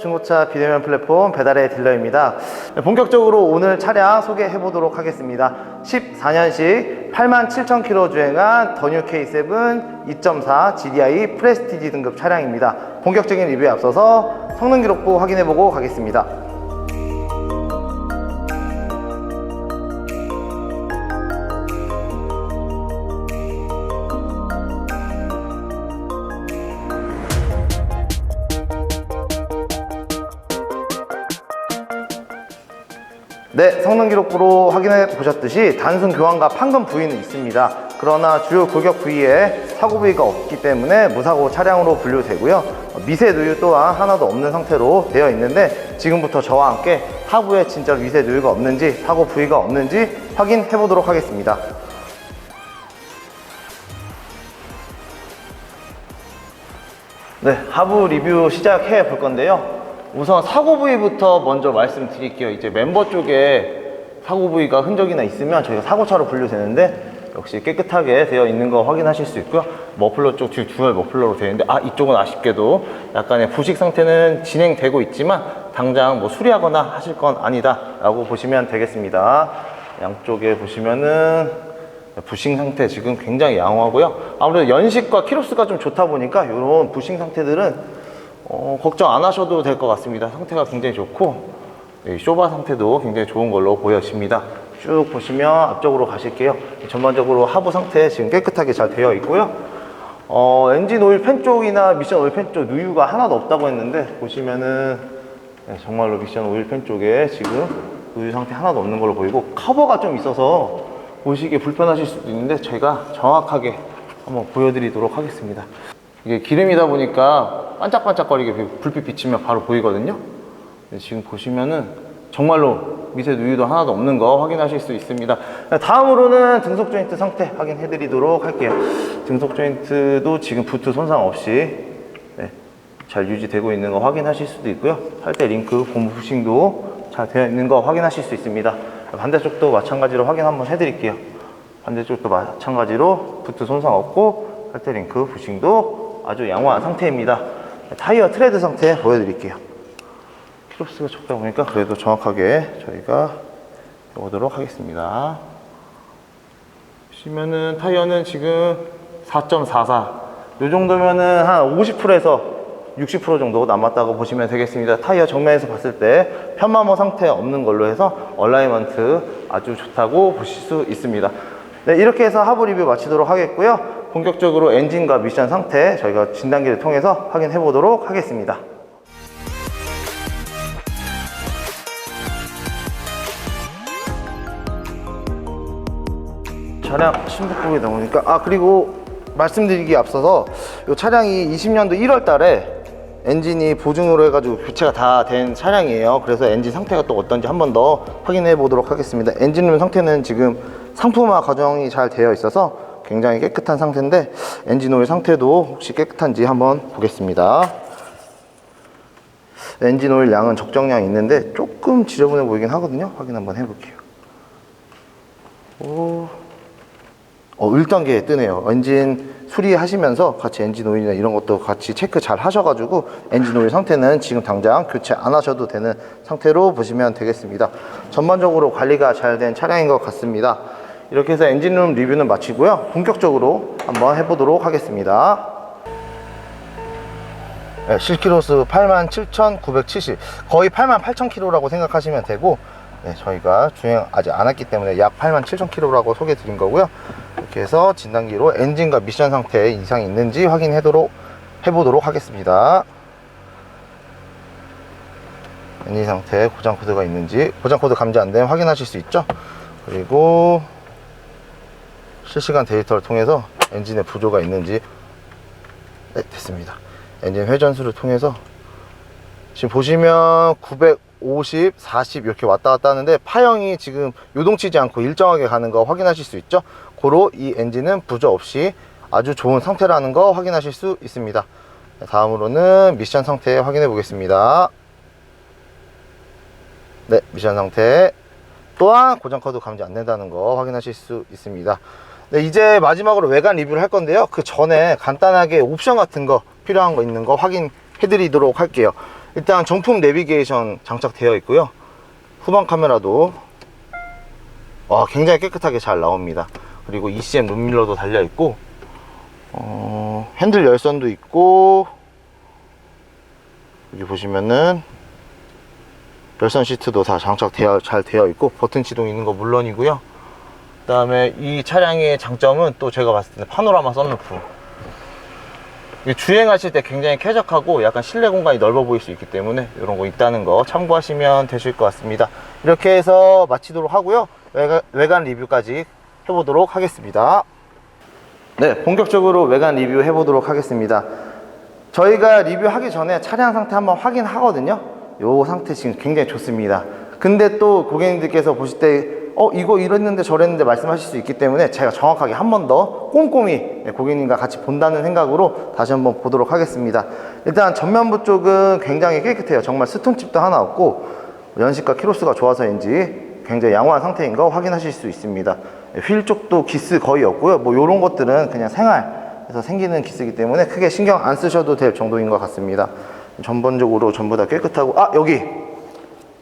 중고차 비대면 플랫폼 배달의 딜러입니다. 네, 본격적으로 오늘 차량 소개해 보도록 하겠습니다. 14년식 87,000km 주행한 더뉴 K7 2.4 GDI 프레스티지 등급 차량입니다. 본격적인 리뷰에 앞서서 성능 기록부 확인해 보고 가겠습니다. 네, 성능 기록부로 확인해 보셨듯이 단순 교환과 판금 부위는 있습니다. 그러나 주요 골격 부위에 사고 부위가 없기 때문에 무사고 차량으로 분류되고요. 미세 누유 또한 하나도 없는 상태로 되어 있는데 지금부터 저와 함께 하부에 진짜로 미세 누유가 없는지 사고 부위가 없는지 확인해 보도록 하겠습니다. 네, 하부 리뷰 시작해 볼 건데요. 우선 사고 부위부터 먼저 말씀드릴게요. 이제 멤버 쪽에 사고 부위가 흔적이나 있으면 저희가 사고차로 분류되는데 역시 깨끗하게 되어 있는 거 확인하실 수 있고요. 머플러 쪽 뒤 듀얼 머플러로 되어 있는데 아 이쪽은 아쉽게도 약간의 부식 상태는 진행되고 있지만 당장 뭐 수리하거나 하실 건 아니다라고 보시면 되겠습니다. 양쪽에 보시면은 부싱 상태 지금 굉장히 양호하고요. 아무래도 연식과 키로수가 좀 좋다 보니까 이런 부싱 상태들은 어, 걱정 안 하셔도 될 것 같습니다. 상태가 굉장히 좋고 이 쇼바 상태도 굉장히 좋은 걸로 보여집니다. 쭉 보시면 앞쪽으로 가실게요. 전반적으로 하부 상태 지금 깨끗하게 잘 되어 있고요. 어, 엔진 오일 팬 쪽이나 미션 오일 팬 쪽 누유가 하나도 없다고 했는데 보시면은 네, 정말로 미션 오일 팬 쪽에 지금 누유 상태 하나도 없는 걸로 보이고 커버가 좀 있어서 보시기에 불편하실 수도 있는데 제가 정확하게 한번 보여드리도록 하겠습니다. 이게 기름이다 보니까 반짝반짝거리게 비- 불빛 비치면 바로 보이거든요. 근데 지금 보시면은 정말로 미세 누유도 하나도 없는 거 확인하실 수 있습니다. 다음으로는 등속 조인트 상태 확인해 드리도록 할게요. 등속 조인트도 지금 부트 손상 없이 네, 잘 유지되고 있는 거 확인하실 수도 있고요. 할때 링크 고무 부싱도 잘 되어 있는 거 확인하실 수 있습니다. 반대쪽도 마찬가지로 확인 한번 해 드릴게요. 반대쪽도 마찬가지로 부트 손상 없고 할때 링크 부싱도 아주 양호한 상태입니다. 타이어 트레드 상태 보여드릴게요. 키로수가 적다 보니까 그래도 정확하게 저희가 보도록 하겠습니다. 보시면은 타이어는 지금 4.44. 이 정도면은 한 50%에서 60% 정도 남았다고 보시면 되겠습니다. 타이어 정면에서 봤을 때 편마모 상태 없는 걸로 해서 얼라이먼트 아주 좋다고 보실 수 있습니다. 네, 이렇게 해서 하부 리뷰 마치도록 하겠고요. 본격적으로 엔진과 미션 상태 저희가 진단기를 통해서 확인해 보도록 하겠습니다. 차량 신부국에 나오니까 아 그리고 말씀드리기 앞서서 이 차량이 20년도 1월 달에 엔진이 보증으로 해가지고 교체가 다 된 차량이에요 그래서 엔진 상태가 또 어떤지 한 번 더 확인해 보도록 하겠습니다 엔진룸 상태는 지금 상품화 과정이 잘 되어 있어서 굉장히 깨끗한 상태인데 엔진 오일 상태도 혹시 깨끗한지 한번 보겠습니다 엔진 오일 양은 적정량 있는데 조금 지저분해 보이긴 하거든요 확인 한번 해볼게요 오. 어, 1단계에 뜨네요. 엔진 수리하시면서 같이 엔진 오일이나 이런 것도 같이 체크 잘 하셔가지고 엔진 오일 상태는 지금 당장 교체 안 하셔도 되는 상태로 보시면 되겠습니다. 전반적으로 관리가 잘 된 차량인 것 같습니다. 이렇게 해서 엔진룸 리뷰는 마치고요. 본격적으로 한번 해보도록 하겠습니다. 네, 실키로수 87,970 거의 88,000km라고 생각하시면 되고 네, 저희가 주행 아직 안 했기 때문에 약 87,000km라고 소개 드린 거고요 이렇게 해서 진단기로 엔진과 미션 상태에 이상이 있는지 확인하도록 해보도록 하겠습니다 엔진 상태에 고장 코드가 있는지 고장 코드 감지 안 되면 확인하실 수 있죠 그리고 실시간 데이터를 통해서 엔진에 부조가 있는지 네, 됐습니다. 엔진 회전수를 통해서 지금 보시면 950, 40 이렇게 왔다 갔다 하는데 파형이 지금 요동치지 않고 일정하게 가는 거 확인하실 수 있죠. 고로 이 엔진은 부조 없이 아주 좋은 상태라는 거 확인하실 수 있습니다. 다음으로는 미션 상태 확인해 보겠습니다. 네, 미션 상태. 또한 고장 코드 감지 안 된다는 거 확인하실 수 있습니다. 네, 이제 마지막으로 외관 리뷰를 할 건데요. 그 전에 간단하게 옵션 같은 거 필요한 거 있는 거 확인해 드리도록 할게요. 일단 정품 내비게이션 장착되어 있고요. 후방 카메라도 와, 굉장히 깨끗하게 잘 나옵니다. 그리고 ECM 룸밀러도 달려 있고 어, 핸들 열선도 있고 여기 보시면은 열선 시트도 다 장착 되어 잘 되어 있고 버튼 시동 있는 거 물론이고요. 그 다음에 이 차량의 장점은 또 제가 봤을 때는 파노라마 썬루프. 주행하실 때 굉장히 쾌적하고 약간 실내 공간이 넓어 보일 수 있기 때문에 이런 거 있다는 거 참고하시면 되실 것 같습니다. 이렇게 해서 마치도록 하고요. 외관, 외관 리뷰까지 해보도록 하겠습니다. 네, 본격적으로 외관 리뷰 해보도록 하겠습니다. 저희가 리뷰하기 전에 차량 상태 한번 확인하거든요. 요 상태 지금 굉장히 좋습니다. 근데 또 고객님들께서 보실 때, 어, 이거 이랬는데 저랬는데 말씀하실 수 있기 때문에 제가 정확하게 한 번 더 꼼꼼히 네, 고객님과 같이 본다는 생각으로 다시 한번 보도록 하겠습니다. 일단 전면부 쪽은 굉장히 깨끗해요. 정말 스톤칩도 하나 없고, 연식과 키로수가 좋아서인지 굉장히 양호한 상태인 거 확인하실 수 있습니다. 네, 휠 쪽도 기스 거의 없고요. 뭐 이런 것들은 그냥 생활에서 생기는 기스이기 때문에 크게 신경 안 쓰셔도 될 정도인 것 같습니다. 전반적으로 전부 다 깨끗하고 아 여기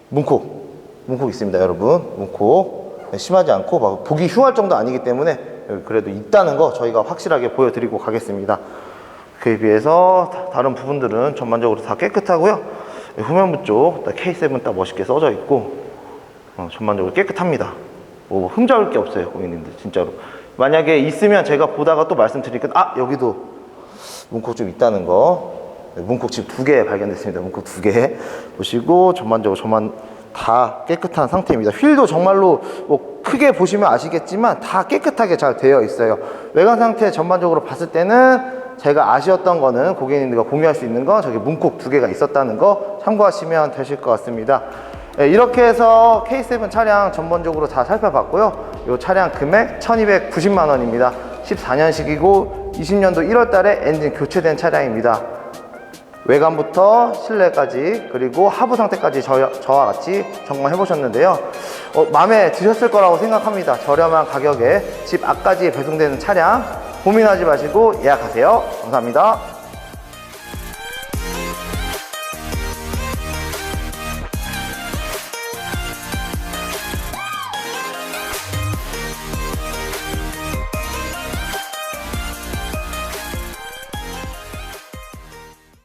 문콕 문콕 있습니다, 여러분. 문콕 네, 심하지 않고 막 보기 흉할 정도 아니기 때문에 그래도 있다는 거 저희가 확실하게 보여드리고 가겠습니다. 그에 비해서 다- 다른 부분들은 전반적으로 다 깨끗하고요. 네, 후면부 쪽딱 K7 딱 멋있게 써져 있고 어, 전반적으로 깨끗합니다. 뭐 흠잡을 게 없어요, 고객님들 진짜로. 만약에 있으면 제가 보다가 또 말씀드릴게요. 아 여기도 문콕 좀 있다는 거. 네, 문콕 지금 두 개 발견됐습니다. 문콕 두 개 보시고 전반적으로 저만 다 깨끗한 상태입니다. 휠도 정말로 뭐 크게 보시면 아시겠지만 다 깨끗하게 잘 되어 있어요. 외관 상태 전반적으로 봤을 때는 제가 아쉬웠던 거는 고객님들과 공유할 수 있는 건 저기 문콕 두 개가 있었다는 거 참고하시면 되실 것 같습니다. 네, 이렇게 해서 K7 차량 전반적으로 다 살펴봤고요. 이 차량 금액 1290만 원입니다. 14년식이고 20년도 1월 달에 엔진 교체된 차량입니다. 외관부터 실내까지 그리고 하부 상태까지 저, 저와 같이 점검해 보셨는데요. 어, 마음에 드셨을 거라고 생각합니다. 저렴한 가격에 집 앞까지 배송되는 차량 고민하지 마시고 예약하세요. 감사합니다.